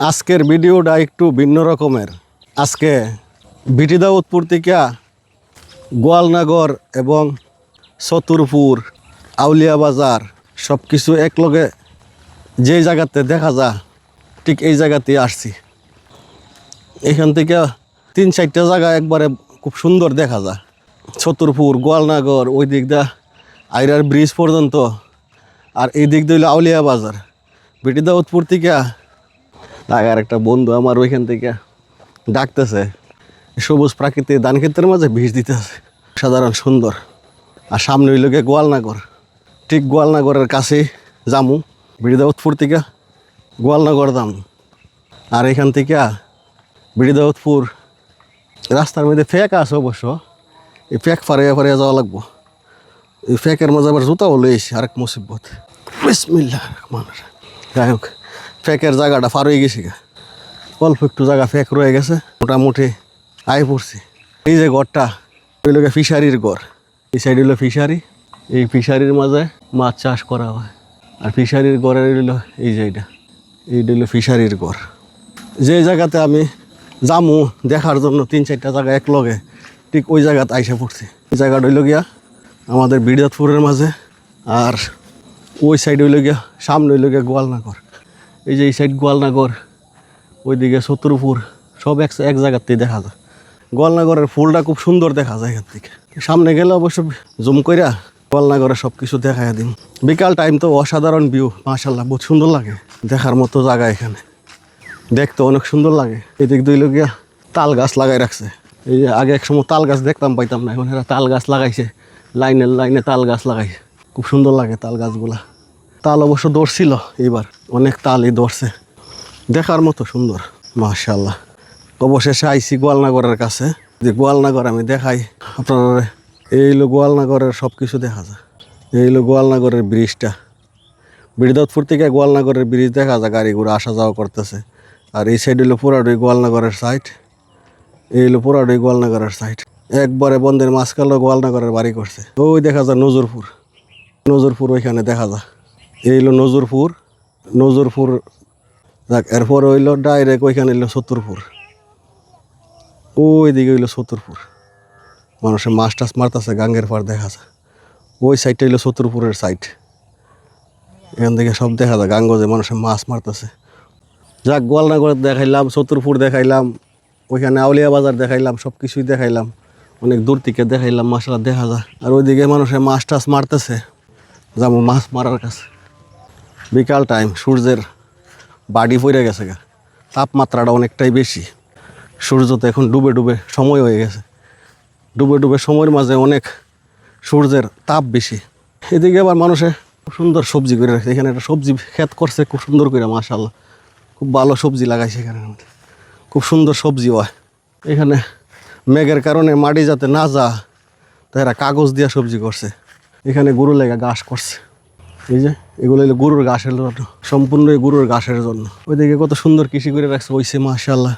আজকের ভিডিওটা একটু ভিন্ন রকমের। আজকে বিটিদাউদপুর থেকে গোয়ালনগর এবং চতুরপুর, আউলিয়া বাজার সব কিছু একলগে যে জায়গাতে দেখা যা, ঠিক এই জায়গাতে আসছি। এখান থেকে তিন চারটা জায়গা একবারে খুব সুন্দর দেখা যায় চতুরপুর, গোয়ালনগর ওই দিক দা আইরার ব্রিজ পর্যন্ত। আর এই দিক দিয়ে আউলিয়া বাজার। বিটিদাউদপুর থেকে আর একটা বন্ধু আমার ওইখান থেকে ডাকতেছে। সবুজ প্রাকৃতিক ধান ক্ষেতের মাঝে ভিজ দিতেছে। সাধারণ সুন্দর। আর সামনে হইল গিয়ে গোয়ালনগর। ঠিক গোয়ালনগরের কাছে জামু। বিড়িদাউদপুর থেকে গোয়ালনগর দাম। আর এখান থেকে বিড়িদাউদপুর রাস্তার মধ্যে ফেক আছে অবশ্য। এই ফেক ফারিয়া ফারিয়া যাওয়া লাগবো। এই ফেকের মাঝে আবার জুতাও লইছি আরেক মুসিবত। বিসমিল্লাহ রহমান যাই হোক ফেকের জায়গাটা ফার হয়ে গেছে। অল্প একটু জায়গা ফেক রয়ে গেছে, মোটামুটি আয় পড়ছি। এই যে ঘরটা হইল গিয়ে ফিশারির ঘর। এই সাইড হইল ফিশারি, এই ফিশারির মাঝে মাছ চাষ করা হয়। আর ফিশারির ঘরের হইল এই যে এইটা। এইটা হইল ফিশারির ঘর। যে জায়গাতে আমি জামু দেখার জন্য তিন চারটা জায়গা এক লগে, ঠিক ওই জায়গাতে আইসে পড়ছি। এই জায়গাটা হইল গিয়া আমাদের বিরদাতপুরের মাঝে, আর ওই সাইড হইল গিয়া সামনে হইল গিয়া গোয়ালনগর। এই যে এই সাইড গোয়ালনগর, ওইদিকে শত্রুপুর, সব এক এক জায়গাতেই দেখা যায়। গোয়ালনগরের ফুলটা খুব সুন্দর দেখা যায় এখান থেকে। সামনে গেলে অবশ্য জুম কইরা গোয়ালনগরের সব কিছু দেখাই দিন বিকাল টাইম তো অসাধারণ ভিউ মাশাল্লাহ বহুত সুন্দর লাগে দেখার মতো জায়গা এখানে। দেখতে অনেক সুন্দর লাগে। এদিক দুই গিয়া তাল গাছ লাগাই রাখছে। এই যে আগে এক সময় তাল গাছ দেখতাম, পাইতাম না, এখন এরা তাল গাছ লাগাইছে। লাইনের লাইনে তাল গাছ লাগাইছে। খুব সুন্দর লাগে তাল গাছগুলা। তাল অবশ্য ধরছিল এইবার। অনেক তালই ধরছে দেখার মতো সুন্দর মাশাল্লাহ অবশেষে আইসি গোয়ালনগরের কাছে। যে গোয়ালনগর আমি দেখাই। আপনারা এই হলো গোয়ালনগরের সব কিছু দেখা যায়। এই হলো গোয়ালনগরের ব্রিজটা। বিরদাতপুর থেকে গোয়ালনগরের ব্রিজ দেখা যায়, গাড়িগুলো আসা যাওয়া করতেছে। আর এই সাইড হলো পুরাডুই গোয়ালনগরের সাইড এই হলো পুরাডুই গোয়ালনগরের সাইড একবারে বন্ধের মাঝখানে গোয়ালনগরের বাড়ি করছে। ওই দেখা যায় নজরপুর। নজরপুর ওইখানে দেখা যায়। এই হলো নজরপুর নজরপুর দেখ এরপর হইল ডাইরেক্ট ওইখানে হইল সত্তরপুর। ওই দিকে হইল সত্তরপুর। মানুষের মাছ টাছ মারতেছে, গাঙ্গের পার দেখা যায় ওই সাইডটা হইল সত্তরপুরের সাইড এখান থেকে সব দেখা যায় গাঙ্গজে মানুষের মাছ মারতেছে। যাক, গোয়ালনগর দেখাইলাম, সত্তরপুর দেখাইলাম, ওইখানে আউলিয়া বাজার দেখাইলাম সব কিছুই দেখাইলাম। অনেক দূর থেকে দেখাইলাম মাছলা দেখা যায়। আর ওইদিকে মানুষের মাছ টাছ মারতেছে, যাব মাছ মারার কাছে। বিকাল টাইম সূর্যের বাড়ি পড়ে গেছে গা। তাপমাত্রাটা অনেকটাই বেশি। সূর্য তো এখন ডুবে ডুবে সময় হয়ে গেছে। ডুবে ডুবে সময়ের মাঝে অনেক সূর্যের তাপ বেশি। এদিকে আবার মানুষে খুব সুন্দর সবজি করে রাখছে। এখানে একটা সবজি ক্ষেত করছে খুব সুন্দর করে মাশাল্লাহ খুব ভালো সবজি লাগাইছে এখানে। খুব সুন্দর সবজি হয়। এখানে মেঘের কারণে মাটি যাতে না যা তাই এরা কাগজ দিয়া সবজি করছে। এখানে গরু লেগা ঘাস করছে। এই যে, এগুলো হলো গরুর ঘাসের জন্য, সম্পূর্ণ গরুর ঘাসের জন্য। ওইদিকে কত সুন্দর কৃষি করে রাখছে, ওইসে মাশাল্লাহ